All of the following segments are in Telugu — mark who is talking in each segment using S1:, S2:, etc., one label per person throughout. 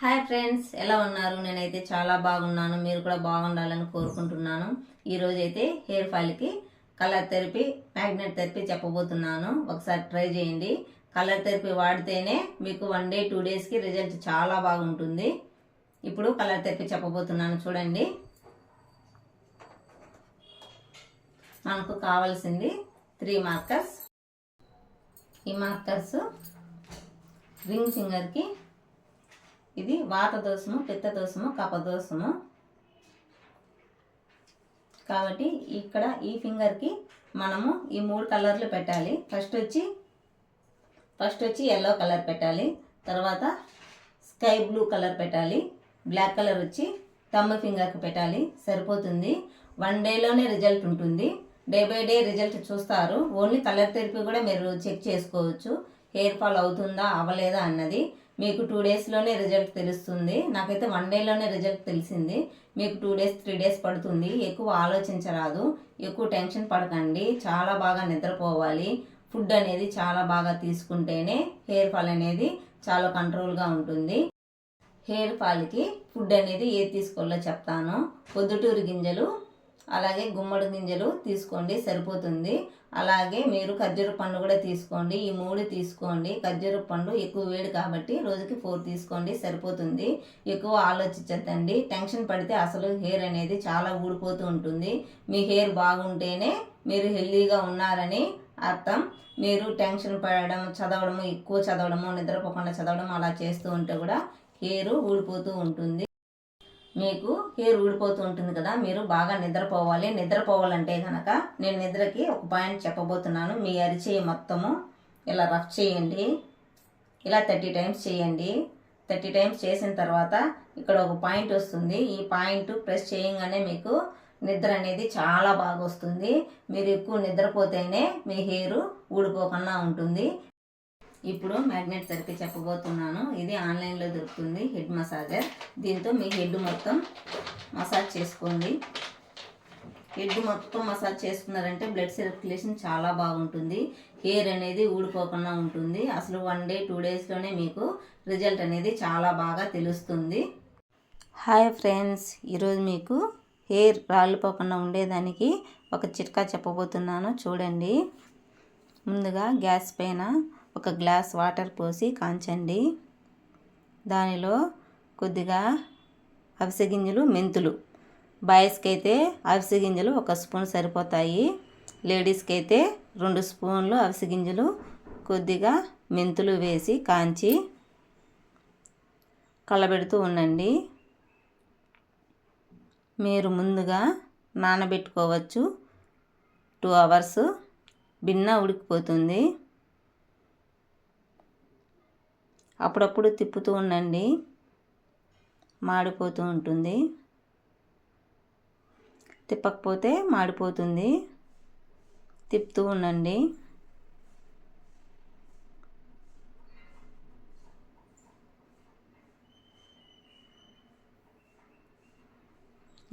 S1: హాయ్ ఫ్రెండ్స్ ఎలా ఉన్నారు? నేనైతే చాలా బాగున్నాను. మీరు కూడా బాగుండాలని కోరుకుంటున్నాను. ఈరోజు అయితే హెయిర్ ఫాల్కి కలర్ థెరపీ మ్యాగ్నెట్ థెరపీ చెప్పబోతున్నాను. ఒకసారి ట్రై చేయండి. కలర్ థెరపీ వాడితేనే మీకు వన్ డే టూ డేస్కి రిజల్ట్ చాలా బాగుంటుంది. ఇప్పుడు కలర్ థెరపీ చెప్పబోతున్నాను. చూడండి. మనకు కావాల్సింది త్రీ మార్కర్స్ ఈ మార్కర్స్ రింగ్ ఫింగర్కి ఇది వాత దోషము పిత్త దోషము కపదోషము కాబట్టి ఇక్కడ ఈ ఫింగర్కి మనము ఈ మూడు కలర్లు పెట్టాలి. ఫస్ట్ వచ్చి ఫస్ట్ వచ్చి ఎల్లో కలర్ పెట్టాలి. తర్వాత స్కై బ్లూ కలర్ పెట్టాలి. బ్లాక్ కలర్ వచ్చి తమ్మ ఫింగర్కి పెట్టాలి. సరిపోతుంది. వన్ డేలోనే రిజల్ట్ ఉంటుంది. డే బై డే రిజల్ట్ చూస్తారు. ఓన్లీ కలర్ థెరపీ కూడా మీరు చెక్ చేసుకోవచ్చు. హెయిర్ ఫాల్ అవుతుందా అవ్వలేదా అన్నది. మీకు టూ డేస్లోనే రిజల్ట్ తెలుస్తుంది. నాకైతే వన్ డేలోనే రిజల్ట్ తెలిసింది. మీకు టూ డేస్ త్రీ డేస్ పడుతుంది. ఎక్కువ ఆలోచించరాదు. ఎక్కువ టెన్షన్ పడకండి. చాలా బాగా నిద్రపోవాలి. ఫుడ్ అనేది చాలా బాగా తీసుకుంటేనే హెయిర్ ఫాల్ అనేది చాలా కంట్రోల్గా ఉంటుంది. హెయిర్ ఫాల్కి ఫుడ్ అనేది ఏది తీసుకోవాలో చెప్తాను. పొద్దుటూరు గింజలు అలాగే గుమ్మడి గింజలు తీసుకోండి సరిపోతుంది. అలాగే మీరు ఖర్జూర పండు కూడా తీసుకోండి. ఈ మూడు తీసుకోండి. ఖర్జూర పండు ఎక్కువ వేడి కాబట్టి రోజుకి ఫోర్ తీసుకోండి సరిపోతుంది. ఎక్కువ ఆలోచించద్దండి. టెన్షన్ పడితే అసలు హెయిర్ అనేది చాలా ఊడిపోతూ ఉంటుంది. మీ హెయిర్ బాగుంటేనే మీరు హెల్దీగా ఉన్నారని అర్థం. మీరు టెన్షన్ పడడం చదవడము ఎక్కువ చదవడము నిద్రపోకుండా చదవడం అలా చేస్తూ ఉంటే కూడా హెయిర్ ఊడిపోతూ ఉంటుంది. మీకు హెయిర్ ఊడిపోతూ ఉంటుంది కదా మీరు బాగా నిద్రపోవాలి. నిద్రపోవాలంటే కనుక నేను నిద్రకి ఒక పాయింట్ చెప్పబోతున్నాను. మీ అరిచేయి మొత్తము ఇలా రఫ్ చేయండి. ఇలా థర్టీ టైమ్స్ చేయండి. థర్టీ టైమ్స్ చేసిన తర్వాత ఇక్కడ ఒక పాయింట్ వస్తుంది. ఈ పాయింట్ ప్రెస్ చేయగానే మీకు నిద్ర అనేది చాలా బాగా వస్తుంది. మీరు ఎక్కువ నిద్రపోతేనే మీ హెయిర్ ఊడిపోకుండా ఉంటుంది. ఇప్పుడు మ్యాగ్నెట్ థెరపీ చెప్పబోతున్నాను. ఇది ఆన్లైన్లో దొరుకుతుంది హెడ్ మసాజర్. దీంతో మీ హెడ్ మొత్తం మసాజ్ చేసుకోండి. హెడ్ మొత్తం మసాజ్ చేసుకున్నారంటే బ్లడ్ సర్క్యులేషన్ చాలా బాగుంటుంది. హెయిర్ అనేది ఊడిపోకుండా ఉంటుంది. అసలు వన్ డే టూ డేస్లోనే మీకు రిజల్ట్ అనేది చాలా బాగా తెలుస్తుంది. హాయ్ ఫ్రెండ్స్ ఈరోజు మీకు హెయిర్ రాలిపోకుండా ఉండేదానికి ఒక చిట్కా చెప్పబోతున్నాను. చూడండి. ముందుగా గ్యాస్ పైన ఒక గ్లాస్ వాటర్ పోసి కాంచండి. దానిలో కొద్దిగా అవిసె గింజలు మెంతులు. బాయ్స్కి అయితే అవిసె గింజలు ఒక స్పూన్ సరిపోతాయి. లేడీస్కి అయితే రెండు స్పూన్లు అవిసె గింజలు కొద్దిగా మెంతులు వేసి కాంచి కలబెడుతూ ఉండండి. మీరు ముందుగా నానబెట్టుకోవచ్చు. Two hours. బిన్న ఉడికిపోతుంది. అప్పుడప్పుడు తిప్పుతూ ఉండండి. మాడిపోతూ ఉంటుంది. తిప్పకపోతే మాడిపోతుంది. తిప్పుతూ ఉండండి.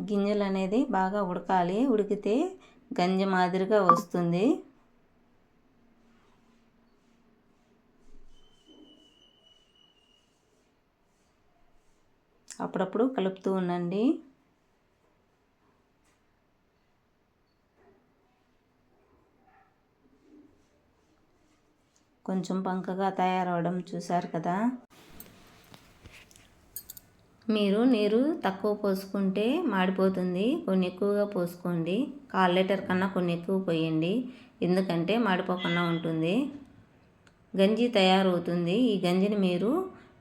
S1: గింజలు అనేది బాగా ఉడకాలి. ఉడికితే గంజి మాదిరిగా వస్తుంది. అప్పుడప్పుడు కలుపుతూ ఉండండి. కొంచెం పంకగా తయారవడం చూశారు కదా. మీరు నీరు తక్కువ పోసుకుంటే మాడిపోతుంది. కొన్ని ఎక్కువగా పోసుకోండి. కాల్ లీటర్ కన్నా కొన్ని ఎక్కువ పోయండి. ఎందుకంటే మాడిపోకుండా ఉంటుంది. గంజి తయారవుతుంది. ఈ గంజిని మీరు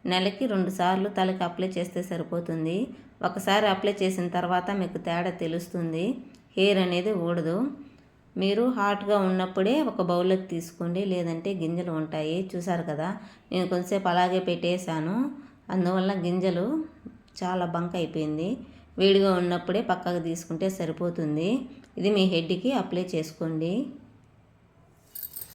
S1: నెలకి రెండు సార్లు తలకి అప్లై చేస్తే సరిపోతుంది. ఒకసారి అప్లై చేసిన తర్వాత మీకు తేడా తెలుస్తుంది. హెయిర్ అనేది ఊడదు. మీరు హాట్గా ఉన్నప్పుడే ఒక బౌల్లోకి తీసుకోండి. లేదంటే గింజలు ఉంటాయి. చూసారు కదా? నేను కొంతసేపు అలాగే పెట్టేశాను. అందువల్ల గింజలు చాలా బంక్ అయిపోయింది. వేడిగా ఉన్నప్పుడే పక్కకు తీసుకుంటే సరిపోతుంది. ఇది మీ హెడ్కి అప్లై చేసుకోండి.